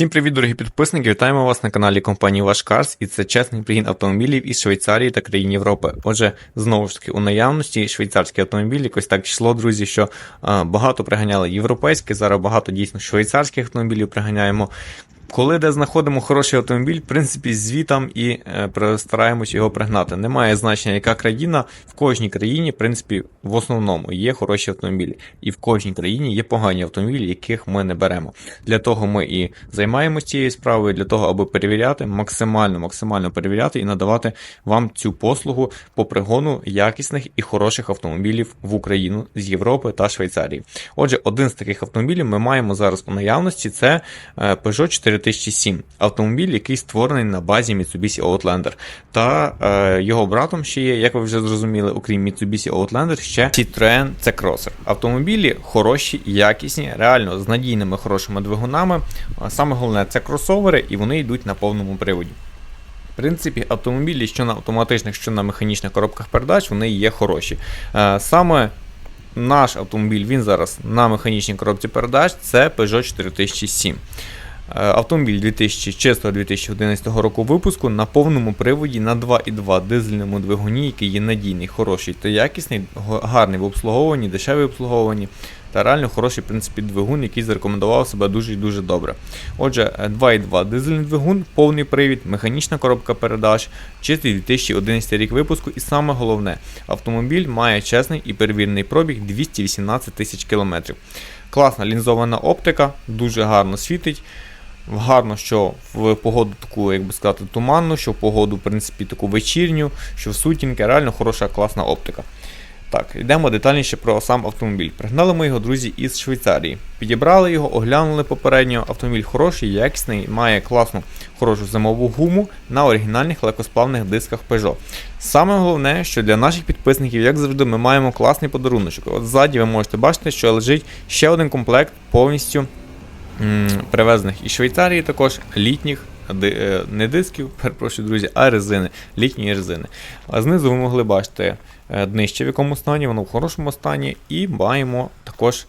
Всім привіт, дорогі підписники! Вітаємо вас на каналі компанії Ваш Cars і це чесний пригін автомобілів із Швейцарії та країн Європи. Отже, знову ж таки, у наявності швейцарські автомобілі, якось так йшло, друзі, що а, багато приганяли європейські, зараз багато дійсно швейцарських автомобілів приганяємо. Коли де знаходимо хороший автомобіль, в принципі, звітам і е, стараємось його пригнати. Немає значення, яка країна, в кожній країні, в принципі, в основному є хороші автомобілі. І в кожній країні є погані автомобілі, яких ми не беремо. Для того ми і займаємося цією справою, для того, аби перевіряти, максимально, максимально перевіряти і надавати вам цю послугу по пригону якісних і хороших автомобілів в Україну з Європи та Швейцарії. Отже, один з таких автомобілів ми маємо зараз у наявності. Це е, Peugeot 4 4007. Автомобіль, який створений на базі Mitsubishi Outlander. Та е, його братом ще є, як ви вже зрозуміли, окрім Mitsubishi Outlander, ще Citroen C-Crosser. Автомобілі хороші, якісні, реально з надійними хорошими двигунами. Саме головне це кросовери, і вони йдуть на повному приводі. В принципі, автомобілі, що на автоматичних, що на механічних коробках передач, вони є хороші. Е, саме наш автомобіль він зараз на механічній коробці передач це Peugeot 4007. Е, Автомобіль 2000, чистого 2011 року випуску на повному приводі на 2,2 дизельному двигуні, який є надійний, хороший та якісний, гарний в обслуговуванні, дешевий в обслуговуванні. Та реально хороший в принципі, двигун, який зарекомендував себе дуже і дуже добре. Отже, 2,2 дизельний двигун, повний привід, механічна коробка передач, чистий 2011 рік випуску. І саме головне, автомобіль має чесний і перевірений пробіг 218 тисяч кілометрів. Класна лінзована оптика, дуже гарно світить. Гарно, що в погоду таку, як би сказати, туманну, що в погоду, в принципі, таку вечірню, що в сутінки, реально хороша, класна оптика. Так, йдемо детальніше про сам автомобіль. Пригнали ми його, друзі, із Швейцарії. Підібрали його, оглянули попередньо. Автомобіль хороший, якісний, має класну хорошу зимову гуму на оригінальних легкосплавних дисках Peugeot. Саме головне, що для наших підписників, як завжди, ми маємо класний подарунок. От ззаді ви можете бачити, що лежить ще один комплект повністю привезених із Швейцарії також літніх. Е, не дисків, перепрошую, друзі, а резини, літні резини. А знизу ви могли бачити е, днище, в якому стані, воно в хорошому стані, і маємо також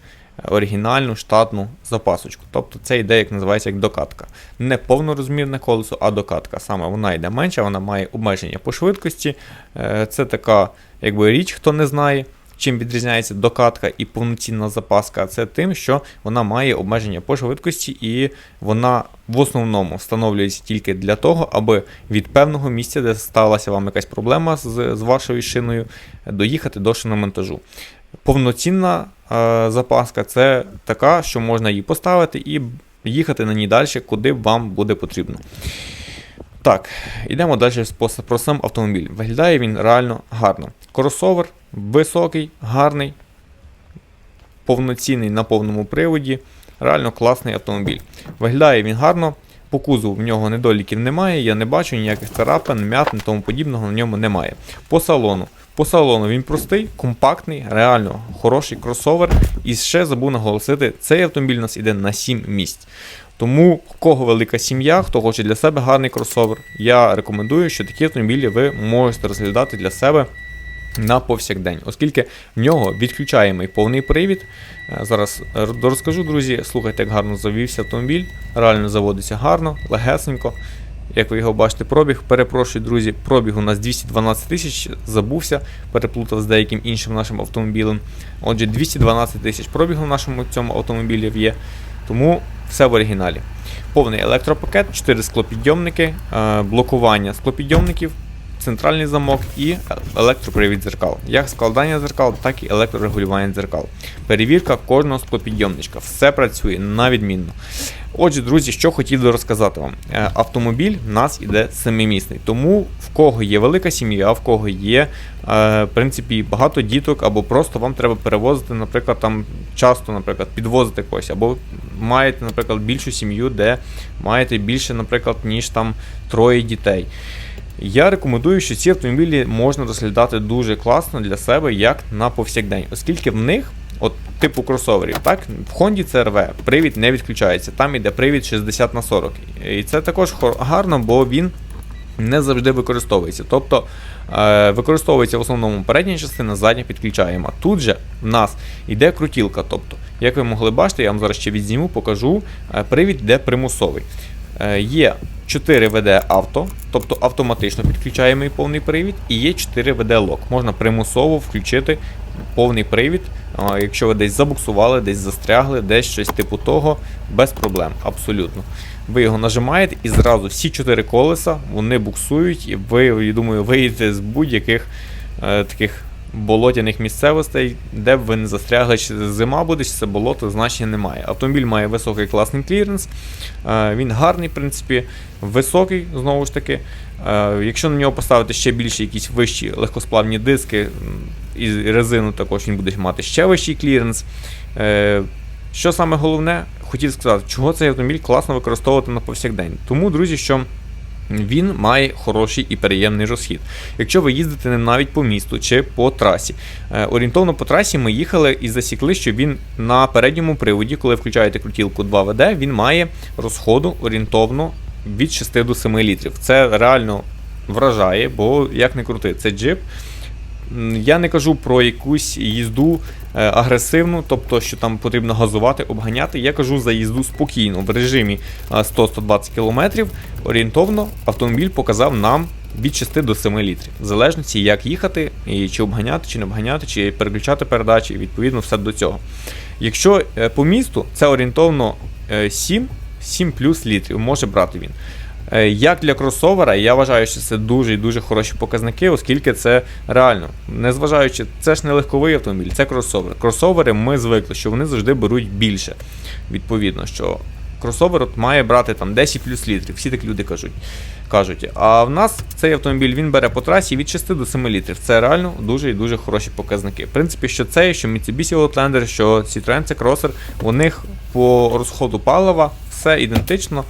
оригінальну штатну запасочку. Тобто це йде, як називається, як докатка. Не повнорозмірне колесо, а докатка. Саме вона йде менша, вона має обмеження по швидкості. Е, це така якби річ, хто не знає. Чим відрізняється докатка і повноцінна запаска, це тим, що вона має обмеження по швидкості, і вона в основному встановлюється тільки для того, аби від певного місця, де сталася вам якась проблема з, з вашою шиною, доїхати до шиномонтажу. Повноцінна е, запаска це така, що можна її поставити і їхати на ній далі, куди вам буде потрібно. Так, йдемо далі про сам автомобіль. Виглядає він реально гарно. Кросовер високий, гарний, повноцінний на повному приводі. Реально класний автомобіль. Виглядає він гарно, по кузову в нього недоліків немає, я не бачу ніяких царапин, м'ятин, тому подібного на ньому немає. По салону. По салону він простий, компактний, реально хороший кросовер. І ще забув наголосити, цей автомобіль у нас іде на 7 місць. Тому, в кого велика сім'я, хто хоче для себе гарний кросовер, я рекомендую, що такі автомобілі ви можете розглядати для себе на повсякдень, оскільки в нього відключаємий повний привід. Е, Зараз е, розкажу, друзі, слухайте, як гарно завівся автомобіль. Реально заводиться гарно, легесенько. Як ви його бачите, пробіг. Перепрошую, друзі, пробіг у нас 212 тисяч, забувся, переплутав з деяким іншим нашим автомобілем. Отже, 212 тисяч пробігу в нашому цьому автомобілі є. Тому все в оригіналі. Повний електропакет, 4 склопідйомники, е, блокування склопідйомників, центральний замок і електропривід дзеркал. Як складання дзеркал, так і електрорегулювання дзеркал. Перевірка кожного склопідйомничка. Все працює на відмінно. Отже, друзі, що хотів би розказати вам. Е, Автомобіль в нас іде семимісний, тому в кого є велика сім'я, а в кого є е, в принципі багато діток, або просто вам треба перевозити, наприклад, там часто, наприклад, підвозити когось, або маєте, наприклад, більшу сім'ю, де маєте більше, наприклад, ніж там троє дітей. Я рекомендую, що ці автомобілі можна розглядати дуже класно для себе як на повсякдень, оскільки в них, от типу кросоверів, так, в Honda CRV привід не відключається, там іде привід 60 на 40. І це також гарно, бо він не завжди використовується. Тобто е, використовується в основному передня частина, задня підключаємо. Тут же в нас іде крутілка. Тобто, як ви могли бачити, я вам зараз ще відзніму, покажу. е, Привід йде примусовий. Е, Є 4 ВД авто, тобто автоматично підключаємий повний привід, і є 4 ВД лок. Можна примусово включити повний привід, якщо ви десь забуксували, десь застрягли, десь щось типу того, без проблем, абсолютно. Ви його нажимаєте і зразу всі 4 колеса вони буксують, і ви, я думаю, виїдете з будь-яких е, таких болотяних місцевостей, де б ви не застрягли, чи зима буде, чи це болото, значення немає. Автомобіль має високий класний кліренс, е, він гарний, в принципі, високий, знову ж таки. Е, Якщо на нього поставити ще більше якісь вищі легкосплавні диски і резину, також він буде мати ще вищий кліренс. Е, Що саме головне, хотів сказати, чого цей автомобіль класно використовувати на повсякдень. Тому, друзі, що він має хороший і приємний розхід. Якщо ви їздите ним навіть по місту чи по трасі. Е, Орієнтовно по трасі ми їхали і засікли, що він на передньому приводі, коли включаєте крутілку 2ВД, він має розходу орієнтовно від 6 до 7 літрів. Це реально вражає, бо як не крути, це джип. Я не кажу про якусь їзду агресивну, тобто, що там потрібно газувати, обганяти. Я кажу за їзду спокійно в режимі е, 100-120 км. Орієнтовно автомобіль показав нам від 6 до 7 літрів. В залежності, як їхати, і чи обганяти, чи не обганяти, чи переключати передачі, відповідно, все до цього. Якщо е, по місту, це орієнтовно е, 7, 7 плюс літрів може брати він. Е, Як для кросовера, я вважаю, що це дуже і дуже хороші показники, оскільки це реально, незважаючи, це ж не легковий автомобіль, це кросовер. Кросовери ми звикли, що вони завжди беруть більше. Відповідно, що кросовер от має брати там 10 плюс літрів, всі так люди кажуть. кажуть. А в нас цей автомобіль він бере по трасі від 6 до 7 літрів. Це реально дуже і дуже хороші показники. В принципі, що цей, що Mitsubishi Outlander, що Citroen C-Crosser, у них по розходу палива все ідентично.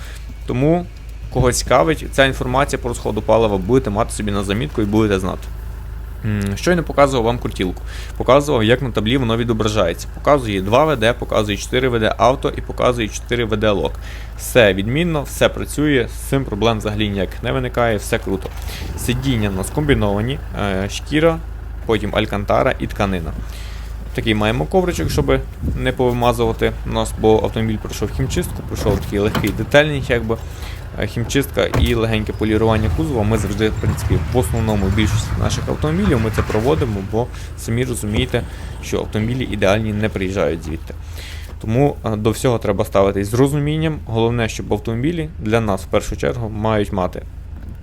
Тому кого цікавить, ця інформація по розходу палива будете мати собі на замітку і будете знати. Щойно показував вам крутілку. Показував, як на таблі воно відображається. Показує 2 ВД, показує 4 ВД авто і показує 4 ВД лок. Все відмінно, все працює, з цим проблем взагалі ніяких не виникає, все круто. Сидіння у нас комбіновані, е, шкіра, потім алькантара і тканина. Такий маємо ковричок, щоб не повимазувати нас, бо автомобіль пройшов хімчистку, пройшов такий легкий детальний, якби хімчистка і легеньке полірування кузова. Ми завжди, в принципі, в основному більшості наших автомобілів ми це проводимо, бо самі розумієте, що автомобілі ідеальні не приїжджають звідти. Тому е, до всього треба ставитись з розумінням. Головне, щоб автомобілі для нас в першу чергу мають мати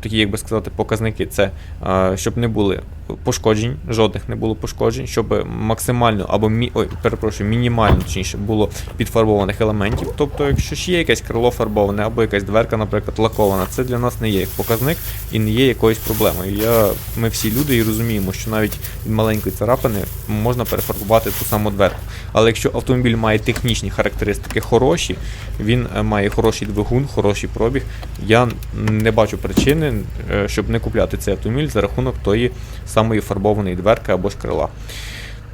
такі, як би сказати, показники. Це е, щоб не були пошкоджень, жодних не було пошкоджень, щоб максимально або мі... Ой, перепрошую, мінімально точніше було підфарбованих елементів. Тобто, якщо ж є якесь крило фарбоване або якась дверка, наприклад, лакована, це для нас не є як показник і не є якоюсь проблемою. Я, Ми всі люди і розуміємо, що навіть від маленької царапини можна перефарбувати ту саму дверку. Але якщо автомобіль має технічні характеристики хороші, він е, має хороший двигун, хороший пробіг, я не бачу причини, е, щоб не купляти цей автомобіль за рахунок тої самої фарбованої дверки або ж.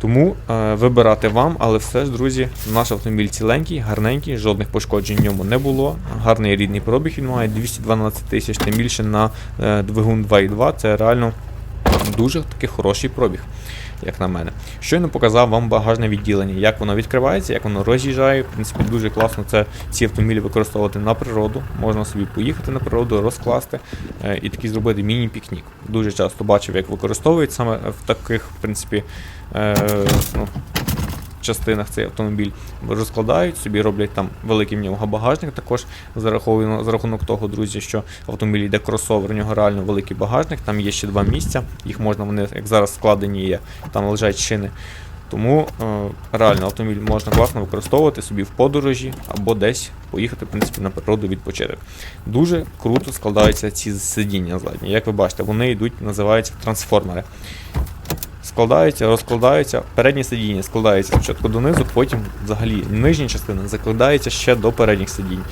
Тому е, вибирати вам, але все ж, друзі, наш автомобіль ціленький, гарненький, жодних пошкоджень в ньому не було. Гарний рідний пробіг він має 212 тисяч, тим більше на е, двигун 2.2. Це реально дуже таки хороший пробіг, як на мене. Щойно показав вам багажне відділення, як воно відкривається, як воно роз'їжджає. В принципі, дуже класно це ці автомобілі використовувати на природу. Можна собі поїхати на природу, розкласти е, і такий зробити міні-пікнік. Дуже часто бачив, як використовують саме в таких, в принципі, е, ну, частинах цей автомобіль розкладають собі, роблять там великий в нього багажник. Також зараховано за рахунок того, друзі, що автомобіль йде кросовер, у нього реально великий багажник. Там є ще два місця. Їх можна, вони як зараз складені є, там лежать шини. Тому е, реально автомобіль можна класно використовувати собі в подорожі або десь поїхати в принципі, на природу відпочити. Дуже круто складаються ці сидіння задні. Як ви бачите, вони йдуть, називаються трансформери складаються, розкладаються. Переднє сидіння складається спочатку донизу, потім взагалі нижня частина закладається ще до передніх сидінь.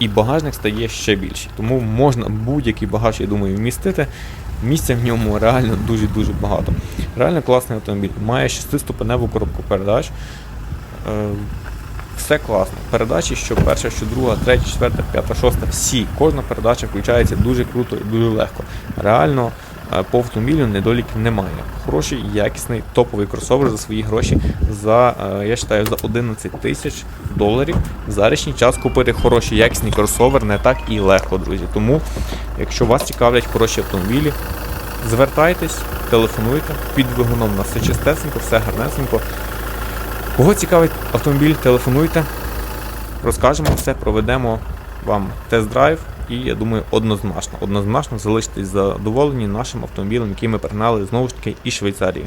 І- багажник стає ще більший. Тому можна будь-який багаж, я думаю, вмістити. Місця в ньому реально дуже-дуже багато. Реально класний автомобіль. Має 6-ступеневу коробку передач. Е, Все класно. Передачі, що перша, що друга, третя, четверта, п'ята, шоста, всі. Кожна передача включається дуже круто і дуже легко. Реально е, по автомобілю недоліків немає. Хороший, якісний, топовий кросовер за свої гроші за, е, я вважаю, за 11 тисяч доларів. В зарічний час купити хороший, якісний кросовер не так і легко, друзі. Тому, якщо вас цікавлять хороші автомобілі, звертайтесь, телефонуйте, під двигуном у нас все чистесенько, все гарнесенько. Кого цікавить автомобіль, телефонуйте, розкажемо все, проведемо вам тест-драйв і я думаю, однозначно, однозначно залишитесь задоволені нашим автомобілем, який ми пригнали знову ж таки із Швейцарії.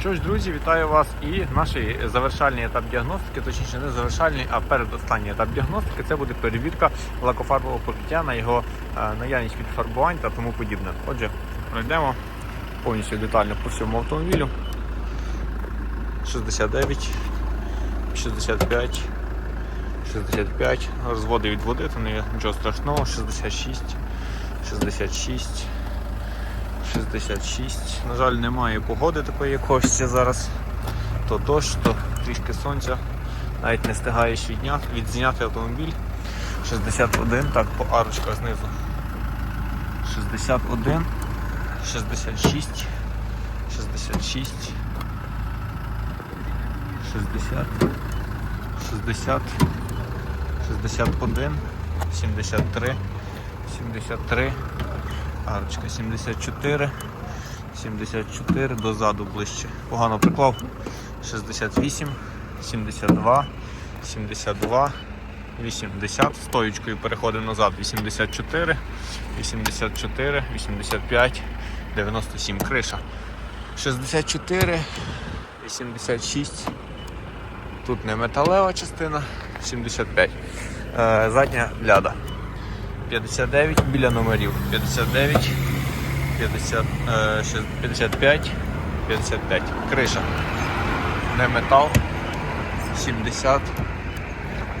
Що ж, друзі, вітаю вас і наш завершальний етап діагностики, точніше не завершальний, а передостанній етап діагностики це буде перевірка лакофарбового покриття на його е, наявність підфарбувань та тому подібне. Отже, пройдемо повністю детально по всьому автомобілю. 69, 65, 65, розводи від води, то нічого страшного, 66, 66, 66. На жаль, немає погоди такої, як хочеться зараз. То дощ, то трішки сонця. Навіть не встигаєш відзняти автомобіль. 61, так, по арочках знизу. 61, 66, 66, 60, 60, 61, 73, 73, арочка 74, 74, дозаду ближче. Погано приклав. 68, 72, 72, 80, стоючкою переходимо назад, 84, 84, 85, 97, криша. 64, 86, тут не металева частина, 75. Е, задня ляда. 59 біля номерів. 59, 50, е, шест- 55, 55. Криша. Не метал. 70,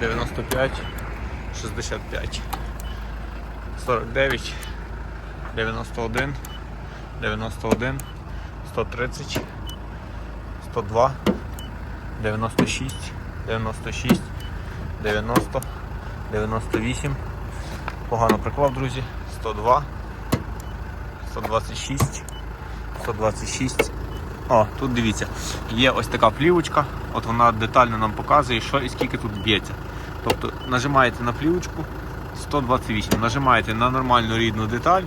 95, 65. 49, 91, 91, 130, 102, 96, 96, 90, 98. Погано приклав, друзі. 102, 126, 126. О, тут дивіться, є ось така плівочка, от вона детально нам показує, що і скільки тут б'ється. Тобто нажимаєте на плівочку 128, нажимаєте на нормальну рідну деталь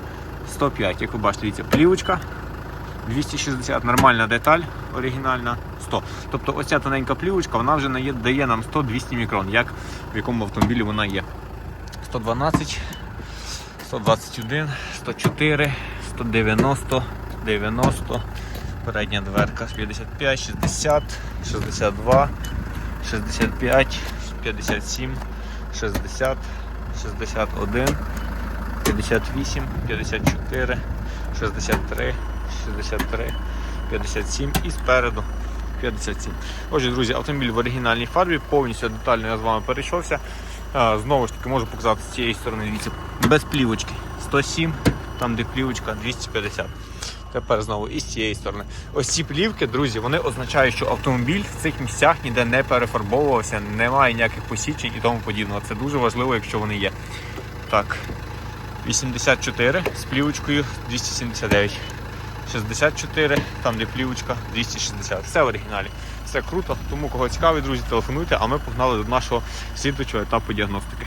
105. Як ви бачите, дивіться, плівочка 260, нормальна деталь, оригінальна 100. Тобто оця тоненька плівочка, вона вже дає нам 100-200 мікрон, як в якому автомобілі вона є. 112, 121, 104, 190, 90, передня дверка 55, 60, 62, 65, 57, 60, 61, 58, 54, 63, 63, 57 і спереду 57. Отже, друзі, автомобіль в оригінальній фарбі, повністю детально я з вами перейшовся. Знову ж таки, можу показати з цієї сторони, дивіться, без плівочки 107, там де плівочка 250. Тепер знову і з цієї сторони. Ось ці плівки, друзі, вони означають, що автомобіль в цих місцях ніде не перефарбовувався, немає ніяких посічень і тому подібного. Це дуже важливо, якщо вони є. Так, 84 з плівочкою 279. 64, там де плівочка 260. Все в оригіналі. Все круто. Тому кого цікавить, друзі, телефонуйте, а ми погнали до нашого слідуючого етапу діагностики.